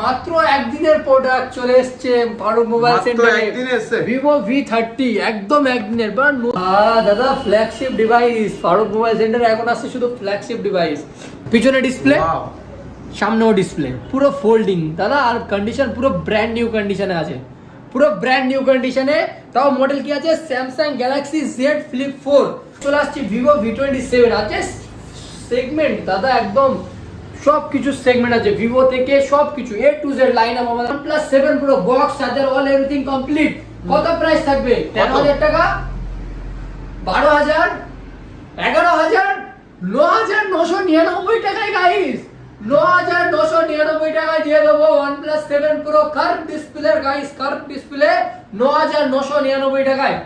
মাত্র একদিনের প্রোডাক্ট চলে এসছে ফারুক মোবাইল সেন্টারে? ভিভো ভি থার্টি একদম একদিনের বা দাদা ফ্ল্যাগশিপ ডিভাইস ফারুক মোবাইল সেন্টারে এখন আসছে শুধু ফ্ল্যাগশিপ ডিভাইস পিছনে ডিসপ্লে সামনেও ডিসপ্লে পুরো ফোল্ডিং দাদা আর কন্ডিশন পুরো ব্র্যান্ড নিউ কন্ডিশনে আছে। পুরো ব্র্যান্ড নিউ কন্ডিশনে তাও মডেল কি আছে? Samsung Galaxy Z Flip four চলে আসছে ভিভো ভি টোয়েন্টি সেভেন আছে সেগমেন্ট দাদা একদম সব কিছু সেগমেন্ট আছে ভিভো থেকে সব কিছু A to Z line up আমাদের প্লাস সেভেন পুরো box charger all everything complete কত প্রাইস থাকবে? তেরো হাজার টাকা বারো হাজার এগারো হাজার ন হাজার নশো নিরানব্বই টাকায় গাইস ন হাজার নশো নিরানব্বই টাকায় দিয়ে দেবো OnePlus seven pro curve display guys curve display ন হাজার নশো নিরানব্বই টাকায়।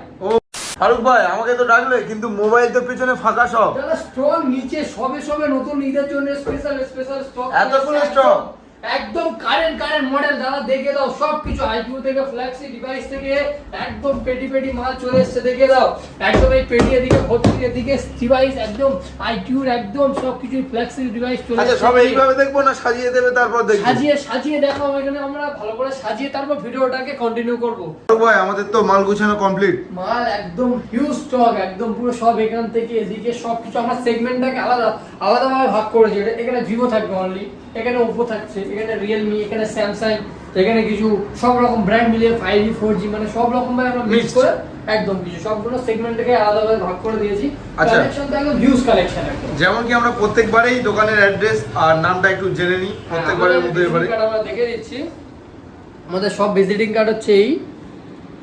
ফারুক ভাই আমাকে তো ডাকলে কিন্তু মোবাইল তো পিছনে ফাঁকা সব স্টক নিচে সবে সবে নতুন ঈদের জন্য স্পেশাল স্পেশাল স্টক এতগুলো stock? একদম কারেন্ট কারেন্ট মডেল যারা দেখে দাও সব কিছু আইকিউ থেকে ফ্ল্যাক্সি ডিভাইস থেকে একদম পেটি পেটি মাল চলে এসেছে দেখে দাও। একদম এই পেটি এদিকে ভর্তি এদিকে ডিভাইস একদম আইকিউর একদম সব কিছু ফ্ল্যাক্সি ডিভাইস চলে আচ্ছা সব এইভাবে দেখব না সাজিয়ে দেবে তারপর দেখব? সাজিয়ে সাজিয়ে দেখাও এখানে আমরা ভালো করে সাজিয়ে তারপর ভিডিওটাকে কন্টিনিউ করব। ভাই আমাদের তো মাল গুছানো কমপ্লিট মাল একদম হিউজ স্টক একদম পুরো সব এখান থেকে এদিকে সব কিছু আমরা সেগমেন্টটাকে আলাদা। আলাদাভাবে ভাগ করেছি। এটা এখানে ভিভো থাকবে অনলি এখানে ওপো থাকছে এখানে রিয়েলমি এখানে স্যামসাং এখানে কিছু সব রকম ব্র্যান্ড মিলিয়ে ফাইভ জি ফোর জি মানে সব রকম ভাবে আমরা মিক্স করে একদম কিছু সবগুলো সেগমেন্টটাকে আলাদাভাবে ভাগ করে দিয়েছি। আচ্ছা। কালেকশন তো একদম হিউজ কালেকশন একদম। যেমন কি আমরা প্রত্যেকবারেই দোকানের অ্যাড্রেস আর নামটা একটু জেনে নিই প্রত্যেকবারের মধ্যে এবারে। আমরা দেখে দিচ্ছি। আমাদের সব ভিজিটিং কার্ড হচ্ছে এই।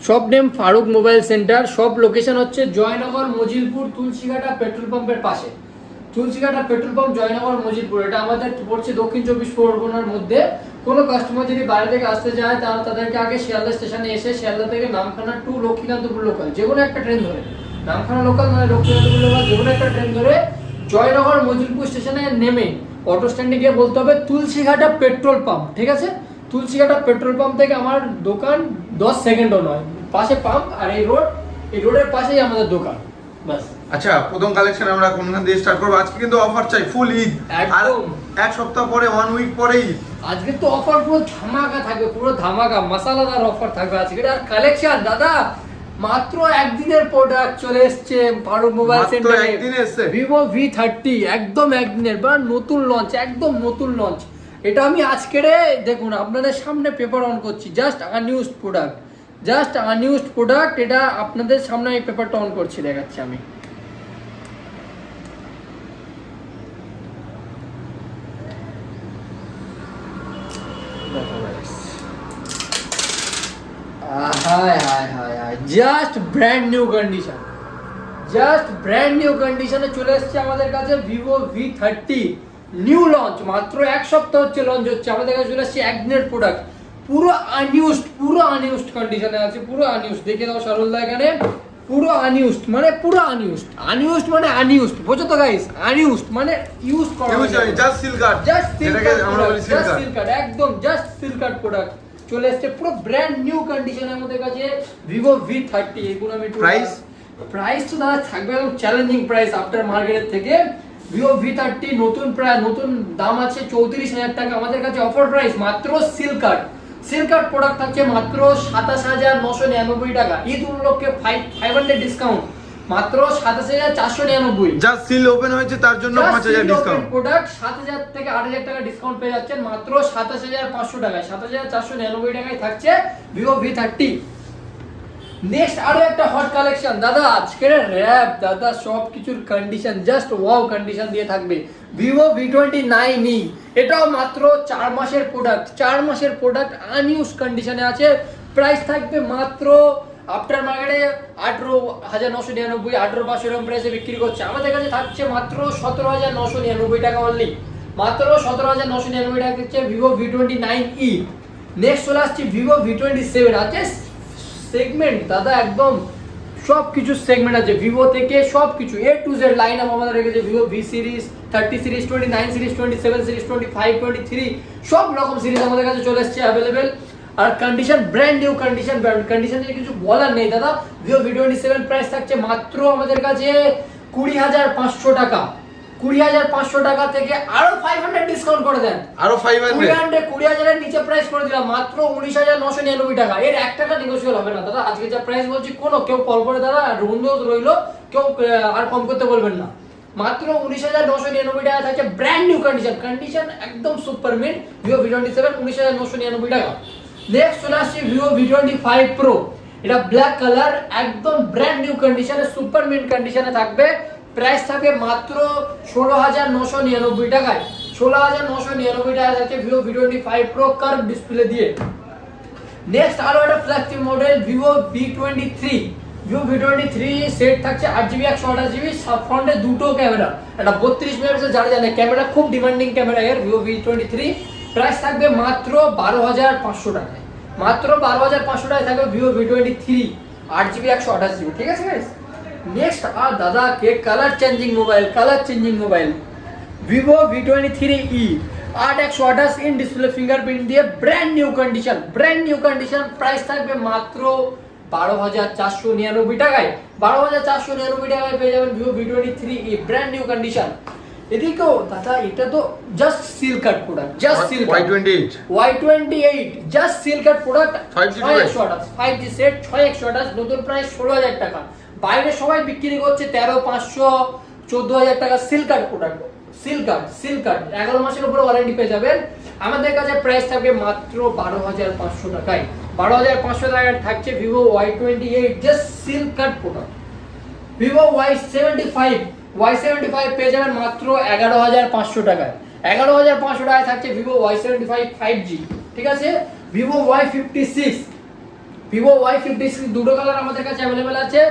সব নেম ফারুক মোবাইল সেন্টার সব লোকেশন হচ্ছে জয়নগর মজিলপুর তুলসীঘাটা পেট্রোল পাম্পের পাশে। তুলসীঘাটা পেট্রোল পাম্প, জয়নগর মজিদপুর এটা আমাদের পড়ছে দক্ষিণ চব্বিশ পরগনার মধ্যে। কোনো কাস্টমার যদি বাইরে থেকে আসতে যায়, তাহলে তাদেরকে আগে শিয়ালদা স্টেশনে এসে শিয়ালদা থেকে নামখানা টু লক্ষ্মীকান্তপুর লোকাল যে কোনো একটা ট্রেন ধরে। নামখানা লোকাল মানে লক্ষ্মীকান্তপুর লোকাল যে কোনো একটা ট্রেন ধরে জয়নগর মজিলপুর স্টেশনে নেমে অটো স্ট্যান্ডে গিয়ে বলতে হবে, তুলসীঘাটা পেট্রোল পাম্প ঠিক আছে? তুলসীঘাটা পেট্রোল পাম্প থেকে আমার দোকান দশ সেকেন্ডও নয়। পাশে পাম্প আর এই রোড এই রোডের পাশেই আমাদের দোকান। আচ্ছা প্রথম কালেকশন আমরা কোনখান দিয়ে স্টার্ট করব? আজকে কিন্তু অফার চাই ফুল ঈদ। আর এক সপ্তাহ পরে ওয়ান উইক পরে ঈদ আজকে তো অফার পুরো ধামাকা থাকবে পুরো ধামাকা। মশালাদার অফার থাকবে আজকে। আর কালেকশন দাদা। মাত্র একদিনের প্রোডাক্ট চলে এসছে ফারুক মোবাইল সেন্টারে একদিনে এসছে? ভিভো ভি থার্টি একদম একদিনের বা নতুন লঞ্চ একদম নতুন লঞ্চ এটা আমি আজকের দেখুন আপনাদের সামনে পেপার অন করছি। Just news product just unused product এটা আপনাদের সামনে আমি পেপারটা অন করছি, দেখাচ্ছি আমি। Brand new condition just brand new চলে আমাদের কাছে Vivo V thirty new launch মাত্র এক সপ্তাহ হচ্ছে লঞ্চ হচ্ছে। আমাদের কাছে চলে এসেছে একদিনের প্রোডাক্ট পুরো আনইউজড পুরো আনইউজড কন্ডিশনে আছে পুরো আনইউজড দেখে দাও সরলদা এখানে। পুরো আনইউজড মানে পুরো আনইউজড আনইউজড মানে আনইউজড বোঝো তো গাইস আনইউজড মানে ইউজ করা হয়নি। Just seal card just seal card আমরা বলি সিল কার্ড সিল কার্ড একদম জাস্ট সিল কার্ড প্রোডাক্ট চলে এসেছে পুরো ব্র্যান্ড নিউ কন্ডিশনের আমাদের কাছে ভিভো ভি থার্টি এগুলো আমি Price? প্রাইস তো দাদা থাকবে একদম চ্যালেঞ্জিং প্রাইস আফটার মার্কেটের থেকে। ভিভো ভি থার্টি নতুন প্রায় নতুন দাম আছে চৌত্রিশ হাজার টাকা। আমাদের কাছে অফার প্রাইস মাত্র seal card seal card product থাকছে মাত্র সাতাশ হাজার নশো নিরানব্বই টাকা। ঈদ উপলক্ষে ফাইভ ফাইভ হান্ড্রেড ডিসকাউন্ট মাত্র সাতাশ হাজার চারশো নিরানব্বই। যা সিল ওপেন হয়েছে তার জন্য পাঁচ হাজার ডিসকাউন্ট প্রোডাক্ট সাত হাজার থেকে আট হাজার টাকা ডিসকাউন্ট পেয়ে যাচ্ছেন। মাত্র সাতাশ হাজার পাঁচশো টাকায় সাতাশ হাজার চারশো নিরানব্বই টাকায় থাকছে ভিভো ভি থার্টি নেক্সট আরও একটা হট কালেকশন দাদা, আজকের র্যাপ দাদা সব কিছুর কন্ডিশন জাস্ট ওয়াও কন্ডিশন দিয়ে থাকবে। Vivo V twenty nine E এটাও মাত্র চার মাসের প্রোডাক্ট চার মাসের প্রোডাক্ট আনইউজ কন্ডিশনে আছে। প্রাইস থাকবে মাত্র আফটার মার্কেটে আঠেরো হাজার নশো নিরানব্বই, আঠেরো পাঁচশো এরকম প্রাইসে বিক্রি করছে। আমাদের কাছে থাকছে মাত্র সতেরো হাজার নশো নিরানব্বই টাকা অনলি মাত্র সতেরো হাজার নশো নিরানব্বই টাকা দিচ্ছে Vivo V twenty nine E next চলে আসছে ভিভো ভি টোয়েন্টি সেভেন আছে সেগমেন্ট দাদা একদম সব কিছু সেগমেন্ট আছে। ভিভো থেকে সব কিছু A to Z line up আমাদের রেখেছে Vivo V series thirty series twenty nine series twenty seven series twenty five twenty three সব রকম সিরিজ আমাদের কাছে চলে এসছে অ্যাভেলেবেল আর condition brand new condition brand condition কিছু বলার নেই, দাদা। Vivo V twenty seven price থাকছে মাত্র আমাদের কাছে কুড়ি হাজার পাঁচশো টাকা। কুড়ি হাজার পাঁচশো টাকা থেকে আরও ফাইভ হান্ড্রেড ডিসকাউন্ট করে দেন। আরও ফাইভ হান্ড্রেড হান্ড্রেড কুড়ি হাজারের নিচে প্রাইস করে দিলাম মাত্র উনিশ হাজার নশো নিরানব্বই টাকা। এর এক টাকা নেগোসিয়েবল হবে না। দাদা আজকে যা প্রাইস বলছি কোনো কেউ কল করে দাদা আর রইল কেউ আর কম করতে বলবেন না। মাত্র উনিশ হাজার নশো নিরানব্বই টাকা থাকছে ব্র্যান্ড নিউ কন্ডিশন কন্ডিশন একদম super mid Vivo V twenty seven উনিশ হাজার নশো নিরানব্বই টাকা। নেক্সট চলে আসছে Vivo V twenty five pro এটা ব্ল্যাক কালার একদম ব্র্যান্ড নিউ কন্ডিশনে সুপার মিড কন্ডিশনে থাকবে। প্রাইস থাকবে মাত্র ষোলো হাজার নশো নিরানব্বই টাকায়। ষোলো হাজার নশো নিরানব্বই টাকা থাকছে Vivo V twenty five pro curve display দিয়ে। নেক্সট আরও একটা flagship model Vivo V twenty three Vivo V twenty three set থাকছে আট জিবি একশো আঠাশ জিবি ফ্রন্টে দুটো ক্যামেরা একটা বত্রিশ মেগাপিক্সেল যারা জানে ক্যামেরা খুব ডিমান্ডিং ক্যামেরা এর Vivo V twenty three price থাকবে মাত্র বারো হাজার পাঁচশো টাকায়। মাত্র বারো হাজার পাঁচশো টাকায় থাকবে ভিভো ভি টোয়েন্টি থ্রি আট জিবি একশো আঠাশ জিবি ঠিক আছে গাইস নেক্সট আর দাদা কে colour changing mobile colour changing mobile Vivo V twenty three E আট একশো আঠাশ ইন ডিসপ্লে ফিঙ্গারপ্রিন্ট দিয়ে brand new condition brand new condition price থাকবে মাত্র বারো হাজার চারশো নিরানব্বই টাকায়। বারো হাজার চারশো নিরানব্বই টাকায় পেয়ে যাবেন Vivo V twenty three E brand new condition এদিকেও দাদা এটা তো just seal cut product just seal eight Y twenty eight just seal cut product ছয় একশো আঠাশ ফাইভ জি সেট ছয় একশো আঠাশ নতুন প্রাইস ষোলো হাজার টাকা। বাইরে সবাই বিক্রি করছে তেরো, পাঁচশো, চোদ্দ হাজার টাকা seal cut product seal cut seal cut এগারো মাসের উপরে ওয়ারেন্টি পেয়ে যাবেন। আমাদের কাছে প্রাইস থাকবে মাত্র বারো হাজার পাঁচশো টাকায়। বারো হাজার পাঁচশো টাকায় থাকছে Vivo Y twenty eight just seal cut product Vivo Y seventy five Y seventy five পেয়ে যাবেন মাত্র এগারো হাজার পাঁচশো টাকায়। এগারো হাজার পাঁচশো টাকায় থাকছে Vivo Y seventy five five G ঠিক আছে? Vivo Y fifty six Vivo Y fifty six দুটো কালার আমাদের কাছে অ্যাভেলেবেল আছে।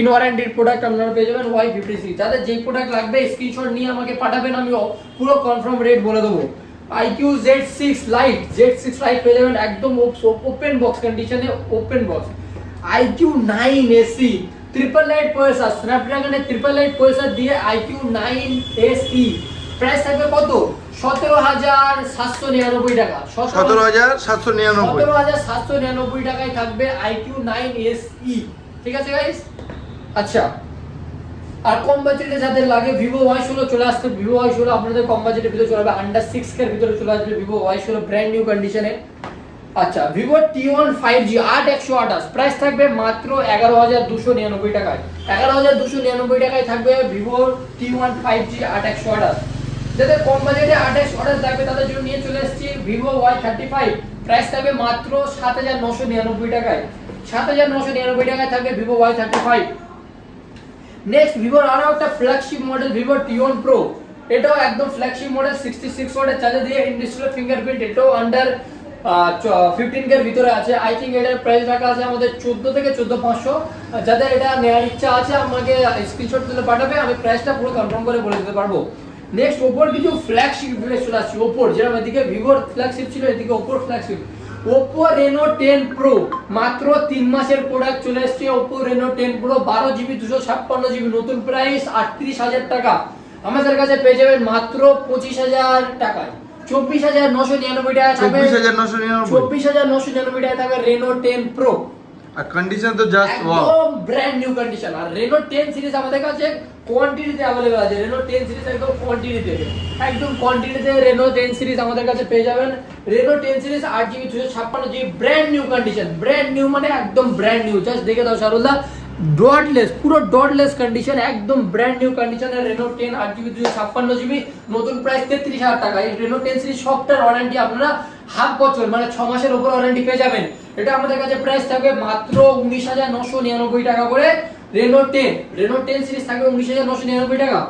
ইন ওয়ারেন্টির প্রোডাক্ট আপনারা পেয়ে যাবেন ওয়াই ফিফটি সিক্স যাদের যেই প্রোডাক্ট লাগবে স্ক্রিনশট নিয়ে আমাকে পাঠাবেন আমি পুরো কনফার্ম রেট বলে দেবো। IQOO Z six lite Z six lite পেয়ে যাবেন একদম ওপেন বক্স কন্ডিশনে open box iQOO nine SE triple light processor স্ন্যাপড্রাগনের triple light processor দিয়ে আইকিউ নাইন এসি প্রাইস থাকবে কত? সতেরো হাজার সাতশো নিরানব্বই টাকা। সতেরো হাজার সাতশো নিরানব্বই। সতেরো হাজার সাতশো নিরানব্বই টাকায় থাকবে আইকিউ নাইন এস ই ঠিক আছে গাইস আচ্ছা আর কম বাজেটে যাদের লাগে ভিভো ওয়াই ষোলো চলে আসছে ভিভো ওয়াই ষোলো আপনাদের কম বাজেটের ভিতরে চলে আসবে আন্ডার সিক্স এর ভিতরে চলে আসবে ভিভো ওয়াই ষোলো ব্র্যান্ড নিউ কন্ডিশনে আচ্ছা Vivo T one five G আট একশো আঠাশ। প্রাইস থাকবে মাত্র এগারো হাজার দুশো নিরানব্বই টাকায়। এগারো হাজার দুশো নিরানব্বই টাকায় থাকবে Vivo T one five G আট একশো আঠাশ। যাদের কম বাজেটে আট একশো আঠাশ থাকবে, তাদের জন্য নিয়ে চলে এসেছি Vivo Y thirty five price থাকবে মাত্র সাত হাজার নশো নিরানব্বই টাকায়। সাত হাজার নশো নিরানব্বই টাকায় থাকবে Vivo Y thirty five next ভিভোর আরও একটা flagship model Vivo T one pro এটাও একদম ফ্ল্যাগশিপ মডেল সিক্সটি সিক্স ওয়াটের চার্জার দিয়ে ইন ডিসপ্লে ফিঙ্গারপ্রিন্ট এটাও আন্ডার ফিফটিন কের ভিতরে আছে। আই থিঙ্ক এটার প্রাইস রাখা আছে আমাদের চোদ্দ থেকে চোদ্দ পাঁচশো। যাদের এটা নেওয়ার ইচ্ছা আছে, আমাকে স্ক্রিনশট তুলে পাঠাবে, আমি প্রাইসটা পুরো কনফার্ম করে বলে দিতে পারব। নেক্সট ওপোর কিছু ফ্ল্যাগশিপ চলে আসছে, ওপোর। যেরকম এদিকে ভিভোর ফ্ল্যাগশিপ ছিল, এদিকে ওপোর flagship Oppo Reno ten pro মাত্র তিন মাসের প্রোডাক্ট চলে এসছে ওপো রেনো টেন প্রো বারো জিবি দুশো ছাপ্পান্ন জিবি নতুন প্রাইস আটত্রিশ হাজার টাকা। আমাদের কাছে পেয়ে যাবেন মাত্র পঁচিশ হাজার টাকায়। চব্বিশ হাজার নশো নিরানব্বই টাকা থাকবে। চব্বিশ হাজার নশো নিরানব্বই। চব্বিশ হাজার নশো নিরানব্বই টাকা থাকবে রেনো টেন প্রো আর কন্ডিশন তো just wow brand new condition আর রেনো 10 সিরিজ আমাদের কাছে কোয়ান্টিটিতে অ্যাভেলেবেল আছে। রেনো টেন সিরিজ একদম কোয়ান্টিটিতে একদম কোয়ান্টিটিতে রেনো টেন সিরিজ আমাদের কাছে পেয়ে যাবেন। রেনো টেন সিরিজ আট জিবি ছশো ছাপ্পান্ন GB brand new condition brand new মানে একদম ব্র্যান্ড নিউ জাস্ট দেখে দাও শারুল্লাহ ডটলেস পুরো ডটলেস কন্ডিশন একদম brand new condition Reno ten আট জিবি দুশো ছাপ্পান্ন জিবি নতুন প্রাইস তেত্রিশ হাজার টাকা। এই রেনো টেন সিরিজ সবটার ওয়ারেন্টি আপনারা হাফ বছর মানে ছ মাসের উপর ওয়ারেন্টি পেয়ে যাবেন। এটা আমাদের কাছে প্রাইস থাকবে মাত্র উনিশ হাজার নশো নিরানব্বই টাকা করে। Reno ten Reno ten series থাকবে উনিশ হাজার নশো নিরানব্বই টাকা।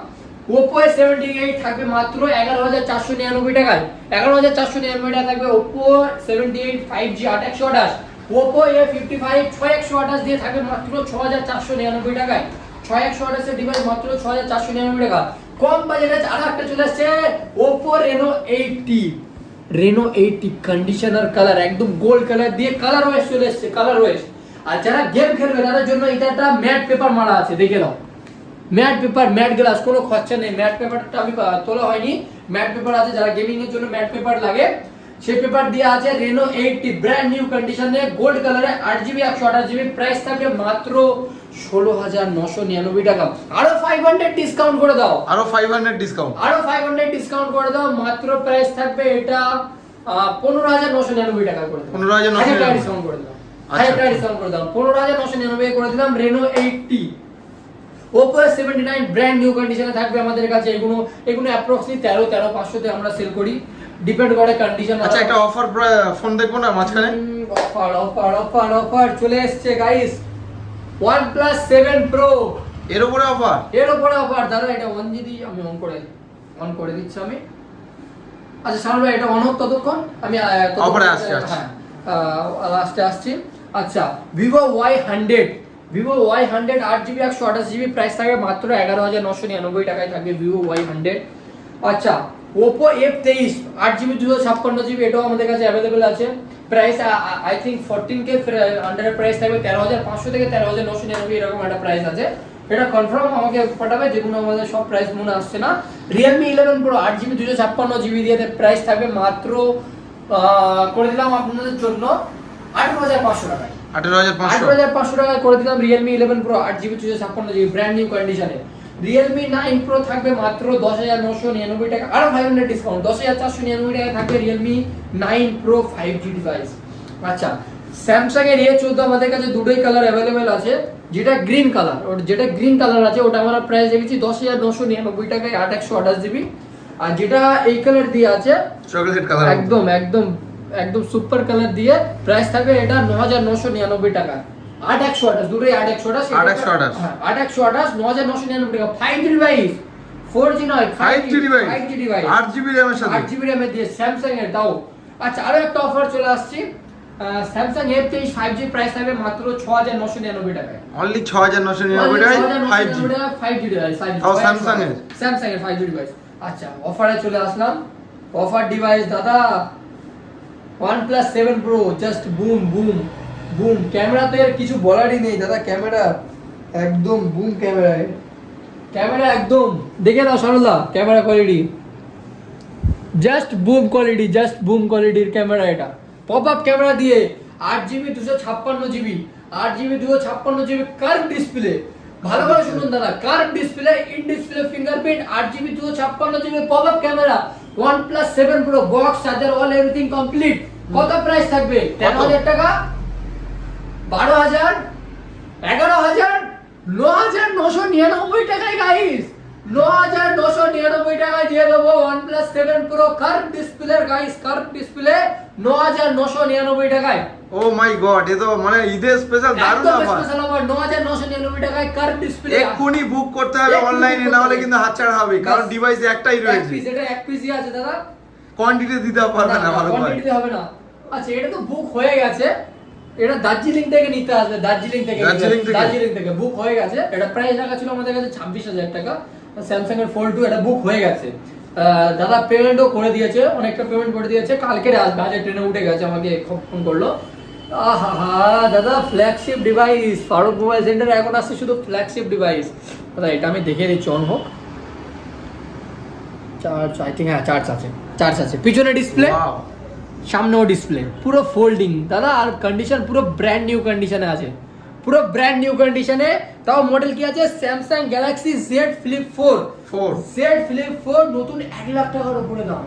এ সেভেন্টি এইট থাকবে মাত্র এগারো হাজার চারশো নিরানব্বই টাকায়। এগারো হাজার চারশো নিরানব্বই টাকা থাকবে Oppo seventy eight five G আট একশো আঠাশ। ওপো এ ফিফটি ফাইভ একশো আঠাশ দিয়ে থাকবে মাত্র ছ হাজার চারশো নিরানব্বই টাকায়। ছয় একশো আঠাশের ডিভাইস মাত্র ছ হাজার চারশো নিরানব্বই টাকা। কম বাজেটে আরও একটা চলে আসছে Oppo Reno eight T Reno eight T conditioner colour একদম গোল্ড কালার দিয়ে কালার ওয়েস চলে এসছে কালার ওয়েস আর যারা গেম খেলবে তাদের জন্য এটা একটা ম্যাট পেপার মারা আছে দেখে নাও। ম্যাট পেপার ম্যাট গ্লাস কোনো খরচা নেই। ম্যাট পেপারটা আমি তোলা হয়নি। ম্যাট পেপার আছে যারা গেমিং এর জন্য ম্যাট পেপার লাগে সেই পেপার দিয়ে আছে Reno eight T brand new কন্ডিশনে গোল্ড কালারে আট জিবি একশো আঠাশ জিবি প্রাইস থাকবে মাত্র ষোলো হাজার নশো নিরানব্বই টাকা। আরও ফাইভ হান্ড্রেড ডিসকাউন্ট করে দাও। আরও ফাইভ হান্ড্রেড ডিসকাউন্ট আরও ফাইভ হান্ড্রেড ডিসকাউন্ট করে দাও মাত্র প্রাইস থাকবে এটা পনেরো হাজার নশো নিরানব্বই টাকা করে দাও। 15,999 হাজার টাকা ডিসকাউন্ট করে দাও। আচ্ছা। হাজার টাকা ডিসকাউন্ট করে দাও। পনেরো হাজার নশো নিরানব্বই করে দিলাম Reno eight T Oppo seventy nine brand new কন্ডিশনে থাকবে আমাদের কাছে। এগুলো এগুলো অ্যাপ্রক্সলি তেরো তেরো পাঁচশোতে আমরা সেল করি। ডিপেন্ড করে কন্ডিশন আচ্ছা একটা অফার ফোন দেখব না মাঝখানে? অফার অফার অফার অফার চলে এসছে guys one plus seven pro এর উপরে অফার এর উপরে অফার দাদা এটা অন যদি আমি অন করে অন করে দিচ্ছি আমি। আচ্ছা সামনে এটা অন হোক ততক্ষণ। আমি এ আসছি, আসছি। হ্যাঁ লাস্টে আসছি। আচ্ছা Vivo Y hundred Vivo Y hundred আট জিবি একশো আঠাশ জিবি প্রাইস থাকবে মাত্র এগারো হাজার নশো নিরানব্বই টাকায় থাকবে ভিভো ওয়াই হান্ড্রেড আচ্ছা ওপো এফ তেইশ আট জিবি দুশো ছাপ্পান্ন জিবি এটাও আমাদের কাছে অ্যাভেলেবেল আছে। Price I think fourteen K আন্ডারের price থাকবে তেরো হাজার পাঁচশো থেকে তেরো হাজার নশো নিরানব্বই, এরকম একটা প্রাইস আছে। এটা কনফার্ম আমাকে পাঠাবে যেগুলো আমাদের সব প্রাইস মনে আসছে না। রিয়েলমি ইলেভেন প্রো আট জিবি দুশো ছাপ্পান্ন জিবি দিয়ে প্রাইস থাকবে মাত্র করে দিলাম আপনাদের জন্য। আঠারো হাজার পাঁচশো টাকায়। আঠেরো হাজার পাঁচশো? হাজার পাঁচশো টাকায় করে দিলাম রিয়েলমি ইলেভেন প্রো আট জিবি দুশো ছাপ্পান্ন জিবি ব্র্যান্ড নিউ কন্ডিশনে রিয়েলমি নাইন প্রো থাকবে মাত্র দশ হাজার নশো নিরানব্বই টাকা। আরও ফাইভ হান্ড্রেড ডিসকাউন্ট দশ হাজার চারশো নিরানব্বই টাকা থাকবে Realme nine pro five G device আচ্ছা স্যামসাং এর এ চোদ্দ আমাদের কাছে দুটোই কালার অ্যাভেলেবেল আছে। যেটা গ্রিন কালার ওর যেটা গ্রিন কালার আছে ওটা আমরা প্রাইস রেখেছি দশ হাজার নশো নিরানব্বই টাকায় আট একশো আঠাশ জিবি। আর যেটা এই কালার দিয়ে আছে চকলেট কালার একদম একদম একদম সুপার কালার দিয়ে প্রাইস থাকবে এটা ন হাজার নশো নিরানব্বই টাকা। আট একশো আঠাশ দুটোই আট একশো আঠাশ 828 হ্যাঁ, আট একশো আঠাশ ন হাজার নশো নিরানব্বই টাকা। Five G device four G নয় five G device five G device আট জিবি র্যামের সাথে। আট জিবি র্যামের দিয়ে স্যামসাং এর দাও। আচ্ছা আরও একটা অফার চলে আসছে। স্যামসাং এফ তেইশ ফাইভ জি প্রাইস থাকবে মাত্র ছ হাজার নশো নিরানব্বই টাকায়। অনলি ছ হাজার নশো নিরানব্বই টাকায় five G five G device Samsung এর? স্যামসাং এর ফাইভ জি ডিভাইস আচ্ছা অফারে চলে আসলাম। অফার ডিভাইস দাদা OnePlus seven pro just boom boom boom camera তো এর কিছু বলারই নেই, দাদা, ক্যামেরা একদম বুম ক্যামেরা ক্যামেরা একদম, দেখে দাও সরলদা camera quality just boom quality just boom কোয়ালিটির ক্যামেরা এটা। পপ আপ ক্যামেরা দিয়ে আট জিবি দুশো ছাপ্পান্ন জিবি আট জিবি দুশো ছাপ্পান্ন জিবি কার্ভ ডিসপ্লে ভালো করে শুনুন দাদা। Curve display in display fingerprint আট জিবি দুশো ছাপ্পান্ন GB pop up camera OnePlus seven pro box charger all everything complete কত প্রাইস থাকবে তেরো হাজার টাকা? বারো হাজার? এগারো হাজার? ন হাজার নশো নিরানব্বই টাকায় গাইস ন হাজার নশো নিরানব্বই টাকায় দিয়ে দেবো OnePlus seven pro curve display guys curve display ন হাজার নশো নিরানব্বই টাকায়। ও মাই গড এ তো মানে ঈদের স্পেশাল দারুণ অফার স্পেশাল টাকায় ডিসপ্লে এক্ষুনি বুক করতে হবে অনলাইনে না হলে কিন্তু হাতছাড়া হবে কারণ. ডিভাইস একটাই এক রয়েছে। পিস এটা এক পিসই আছে দাদা। কোয়ান্টিটি দিতে পারবে না ভালো করে। quantity হবে না। আচ্ছা এটা তো বুক হয়ে গেছে। এটা দার্জিলিং থেকে নিতে আসবে দার্জিলিং থেকে দার্জিলিং থেকে? বুক হয়ে গেছে। এটা প্রাইস রাখা ছিল আমাদের কাছে ছাব্বিশ হাজার টাকা। স্যামসাং এর ফোল্ড টু এটা বুক হয়ে গেছে। দাদা পেমেন্টও করে দিয়েছে অনেকটা পেমেন্ট করে দিয়েছে। কালকে আসবে আজ ট্রেনে উঠে গেছে আমাকে ফোন করল। দাদা flagship device Farooq mobile centre এখন আসছে শুধু ফ্ল্যাগশিপ ডিভাইস দাদা এটা আমি দেখে দিচ্ছি অন হোক। চার্জ আই থিঙ্ক হ্যাঁ চার্জ আছে চার্জ আছে। পিছনে ডিসপ্লে. সামনেও ডিসপ্লে পুরো ফোল্ডিং দাদা আর কন্ডিশন পুরো ব্র্যান্ড নিউ কন্ডিশনে আছে। পুরো ব্র্যান্ড নিউ কন্ডিশনে তাও মডেল কি আছে? Samsung Galaxy Z Flip four Four. Z Flip four নতুন এক লাখ টাকার উপরে দাম।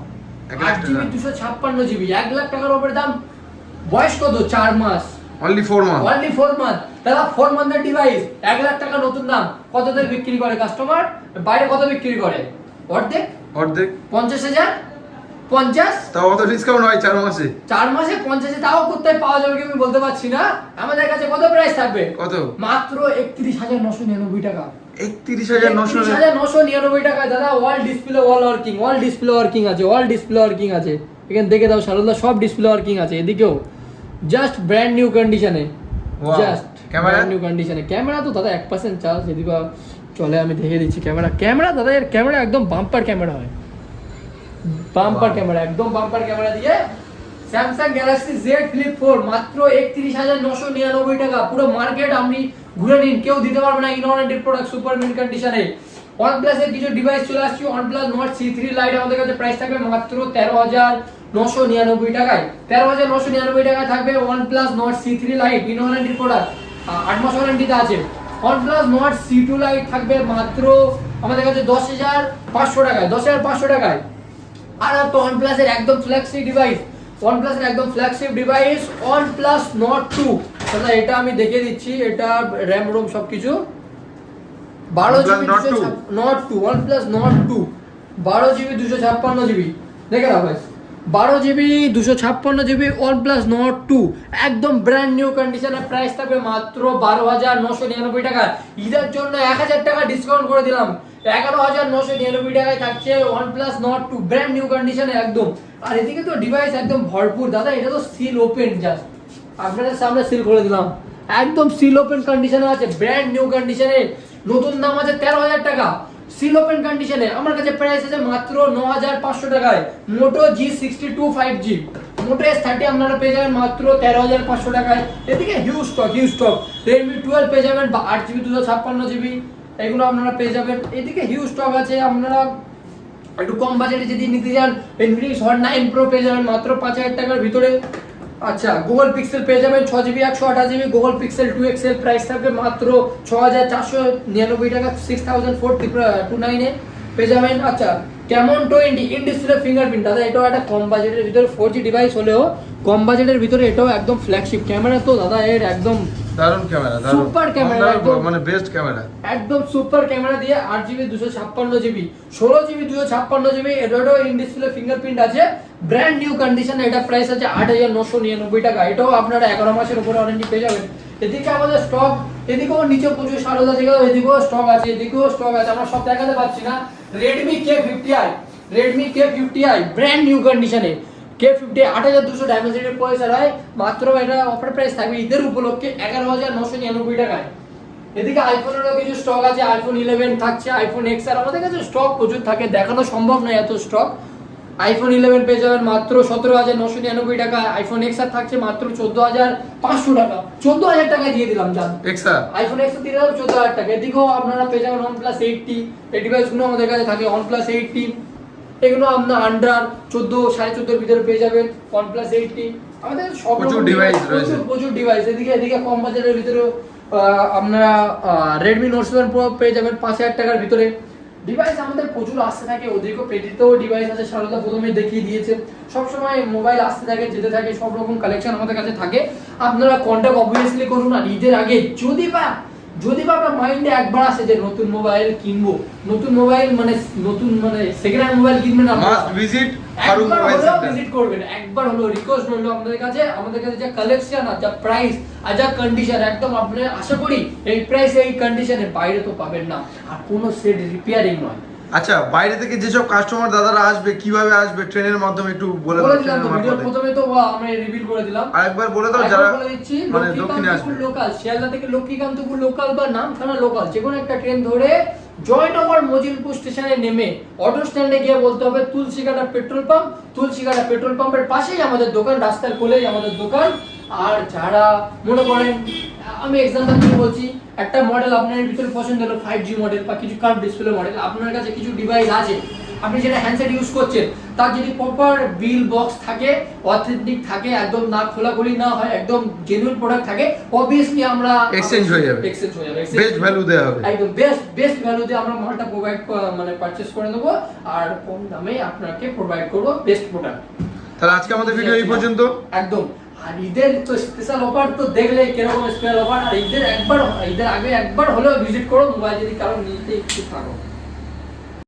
আট জিবি দুশো ছাপ্পান্ন জিবি এক লাখ টাকার উপরে দাম। বয়স কত চার মাস। Only four month only four month দাদা ফোর মান্থের ডিভাইস এক লাখ টাকা নতুন দাম। কত দিয়ে বিক্রি করে কাস্টমার বাইরে কত বিক্রি করে? অর্ধেক। অর্ধেক। পঞ্চাশ হাজার? পঞ্চাশ? তাও অত ডিসকাউন্ট হয় চার মাসে। চার মাসে পঞ্চাশে তাও কোথায় পাওয়া যাবে কি আমি বলতে পারছি না। আমাদের কাছে কত প্রাইস থাকবে? কত? মাত্র একত্রিশ হাজার নশো নিরানব্বই টাকা। একত্রিশ হাজার নশো হাজার নশো নিরানব্বই টাকা দাদা all display all working all display working আছে অল ডিসপ্লে ওয়ার্কিং আছে। এখানে দেখে দাও সারদা সব ডিসপ্লে ওয়ার্কিং আছে এদিকেও। জাস্ট ব্র্যান্ড নিউ কন্ডিশনে জাস্ট? ব্র্যান্ড নিউ কন্ডিশনে ক্যামেরা তো দাদা এক পার্সেন্ট চার্জ যদি বা চলে আমি দেখে দিচ্ছি ক্যামেরা ক্যামেরা দাদা এর ক্যামেরা একদম বাম্পার ক্যামেরা হয়। বাম্পার ক্যামেরা একদম বাম্পার ক্যামেরা দিয়ে Samsung Galaxy Z Flip four মাত্র একত্রিশ হাজার নশো নিরানব্বই টাকা। পুরো মার্কেট আপনি ঘুরে নিন, কেউ দিতে পারবে না ইনওয়ারেন্টেড প্রোডাক্ট সুপার মিন কন্ডিশনে এর কিছু ডিভাইস চলে আসছে, OnePlus Nord C3 Lite আমাদের কাছে প্রাইস থাকবে মাত্র তেরো হাজার নশো নিরানব্বই টাকায়। তেরো হাজার নশো নিরানব্বই টাকায় থাকবে OnePlus Nord C3 Lite in warranted product আট মাস ওয়ারেন্টিতে আছে। OnePlus Nord C2 Lite থাকবে মাত্র আমাদের কাছে দশ হাজার পাঁচশো টাকায়, দশ হাজার পাঁচশো টাকায়। আর তো এর একদম ফ্ল্যাগশিপ ডিভাইস OnePlus এর একদম ফ্ল্যাগশিপ ডিভাইস OnePlus Nord 2 দাদা এটা আমি দেখিয়ে দিচ্ছি এটা র্যাম রোম সবকিছু। বারো GB Nord 2 Nord two one plus Nord two বারো জিবি দুশো ছাপ্পান্ন জিবি দেখে রাখো বারো জিবি দুশো ছাপ্পান্ন GB one plus Nord two একদম ব্র্যান্ড নিউ কন্ডিশনের প্রাইস থাকবে মাত্র বারো হাজার নশো নিরানব্বই টাকা। ঈদের জন্য এক হাজার টাকা ডিসকাউন্ট করে দিলাম। এগারো হাজার নশো নিরানব্বই টাকায় থাকছে one plus Nord two brand new কন্ডিশনে একদম। আর এদিকে তো ডিভাইস একদম ভরপুর। দাদা, এটা তো সিল ওপেন জাস্ট আপনাদের সামনে সিল করে দিলাম। একদম সিল ওপেন কন্ডিশনে আছে ব্র্যান্ড নিউ কন্ডিশনে নতুন দাম আছে তেরো হাজার টাকা। সিল ওপেন কন্ডিশনে আমার কাছে প্রাইস আছে মাত্র ন হাজার পাঁচশো টাকায় Moto G sixty two five G Moto S thirty আপনারা পেয়ে যাবেন মাত্র তেরো হাজার পাঁচশো টাকায়। এদিকে huge stock huge stock Redmi twelve পেয়ে যাবেন বা আট জিবি দুশো ছাপ্পান্ন জিবি এগুলো আপনারা পেয়ে যাবেন। এদিকে হিউজ স্টক আছে, আপনারা একটু কম বাজেটে যদি নিতে চান ইনফিনিক্স হট নাইন প্রো পেয়ে যাবেন মাত্র পাঁচ হাজার টাকার ভিতরে। আচ্ছা গুগল পিক্সেল পেয়ে যাবেন ছ জিবি একশো আঠাশ GB Google Pixel two XL price থাকবে মাত্র ছ হাজার চারশো নিরানব্বই টাকা সিক্স থাউজেন্ড ফোর টু নাইনে পেয়ে যাবেন। আচ্ছা কেমন টোয়েন্টি ইন ডিসপ্লে ফিঙ্গারপ্রিন্ট দাদা এটাও একটা কম বাজেটের ভিতরে ফোর জি ডিভাইস হলেও কম বাজেটের ভিতরে এটাও একদম ফ্ল্যাগশিপ ক্যামেরা তো দাদা এর একদম দারুণ ক্যামেরা Super camera, মানে বেস্ট ক্যামেরা একদম সুপার ক্যামেরা দিয়ে আট জিবি দুশো ছাপ্পান্ন জিবি ষোলো জিবি দুশো ছাপ্পান্ন জিবি ইন ডিসপ্লে ফিঙ্গারপ্রিন্ট আছে। ব্র্যান্ড নিউ কন্ডিশন এটা প্রাইস আছে আট হাজার নশো নিরানব্বই টাকা। এটাও আপনারা এগারো মাসের উপরে ওয়ারেন্টি পেয়ে যাবেন। এদিকে আমাদের স্টক এদিকেও নিচে প্রচুর সারদা থেকে এদিকেও স্টক আছে, এদিকেও স্টক আছে, আমরা সব দেখাতে পাচ্ছি না। Redmi K fifty i Redmi K fifty i brand new কন্ডিশনে কে ফিফটি আট হাজার দুশো ডায়মেন্সিটির পয়সা হয় মাত্র এটা অফার প্রাইস থাকবে ঈদের উপলক্ষে এগারো হাজার নশো নিরানব্বই টাকায়। এদিকে আইফোনেরও কিছু স্টক আছে আইফোন ইলেভেন থাকছে আইফোন এক্স আর আমাদের কাছে স্টক প্রচুর থাকে, দেখানো সম্ভব নয় এত স্টক আইফোন ইলেভেন পেয়ে যাবেন মাত্র সতেরো হাজার নশো নিরানব্বই টাকা। আইফোন এক্স আর থাকছে মাত্র চোদ্দ হাজার পাঁচশো টাকা। চোদ্দ হাজার টাকায় দিয়ে দিলাম এক্সা আইফোন এক্স দিয়ে দিলাম চোদ্দ হাজার টাকা। এদিকেও আপনারা পেয়ে যাবেন ওয়ান প্লাস এইটটি এই ডিভাইসগুলো আমাদের কাছে থাকে ওয়ান প্লাস এইটটি এগুলো আপনার আন্ডার চোদ্দ সাড়ে চোদ্দোর ভিতরে পেয়ে যাবেন ওয়ান প্লাস এইটটি আমাদের সব প্রচুর device, রয়েছে। প্রচুর ডিভাইস এদিকে এদিকে কম বাজারের ভিতরে আপনারা রেডমি নোট সেভেন প্রো পেয়ে যাবেন পাঁচ হাজার টাকার ভিতরে। ডিভাইস আমাদের প্রচুর আসতে থাকে ওদিকেও পেটিতেও ডিভাইস আছে, সারদা প্রথমে দেখিয়ে দিয়েছে। সবসময় মোবাইল আসতে থাকে, যেতে থাকে, সব রকম কালেকশন আমাদের কাছে থাকে। আপনারা কন্ট্যাক্ট অবভিয়াসলি করুন আর ঈদের আগে যদি বা যদি বা আপনার মাইন্ডে একবার আসে যে নতুন মোবাইল কিনবো, নতুন মোবাইল মানে নতুন মানে সেকেন্ড হ্যান্ড মোবাইল কিনবেন আপনারা must visit mobile centre visit করবেন একবার হলো রিকোয়েস্ট হলো আমাদের কাছে। আমাদের কাছে যা কালেকশন আর যা প্রাইস আর যা কন্ডিশন একদম আপনি আশা করি এই প্রাইস এই কন্ডিশনে বাইরে তো পাবেন না। আর কোনো সেট রিপেয়ারিং নয়। আচ্ছা বাইরে থেকে যেসব কাস্টমার দাদারা আসবে কীভাবে আসবে ট্রেনের মাধ্যমে একটু বলে দাও প্রথমে তো আমরা রিভিল করে দিলাম। আরেকবার বলে দাও যারা মানে দক্ষিণে আসবে। লোকাল শিয়ালদা থেকে লক্ষ্মীকান্তপুর লোকাল বা নামখানা লোকাল যে কোনো একটা ট্রেন ধরে জয়নগর মজিলপুর স্টেশনে নেমে অটো স্ট্যান্ডে গিয়ে বলতে হবে Tulsighata petrol pump Tulsighata petrol পাম্পের পাশেই আমাদের দোকান, রাস্তার কোলেই আমাদের দোকান। আর যারা মনে করেন, আমি এক্সাম্পল দিয়ে বলছি, একটা মডেল আপনার ভিতরে পছন্দ হলো ফাইভ জি মডেল বা কিছু কার্ড ডিসপ্লে মডেল আপনার কাছে কিছু ডিভাইস আছে আপনি যেটা হ্যান্ডসেট ইউজ করছেন তার যদি প্রপার বিল বক্স থাকে অথেন্টিক থাকে একদম না খোলাখুলি না হয় একদম জেনুইন প্রোডাক্ট থাকে অবভিয়াসলি আমরা Exchange হয়ে যাবে। এক্সচেঞ্জ হয়ে যাবে বেস্ট ভ্যালু দেওয়া হবে। একদম বেস্ট বেস্ট ভ্যালুতে আমরা মালটা প্রোভাইড মানে পারচেজ করে দেবো আর কম দামে আপনাকে প্রোভাইড করব বেস্ট প্রোডাক্ট তাহলে আজকে আমাদের ভিডিও এই পর্যন্ত। একদম। আর ঈদের তো স্পেশাল অফার তো দেখলে কীরকম স্পেশাল অফার আর ঈদের একবার ঈদের আগে একবার হলেও ভিজিট করো মোবাইল যদি কারও নিতে ইচ্ছুক থাকো।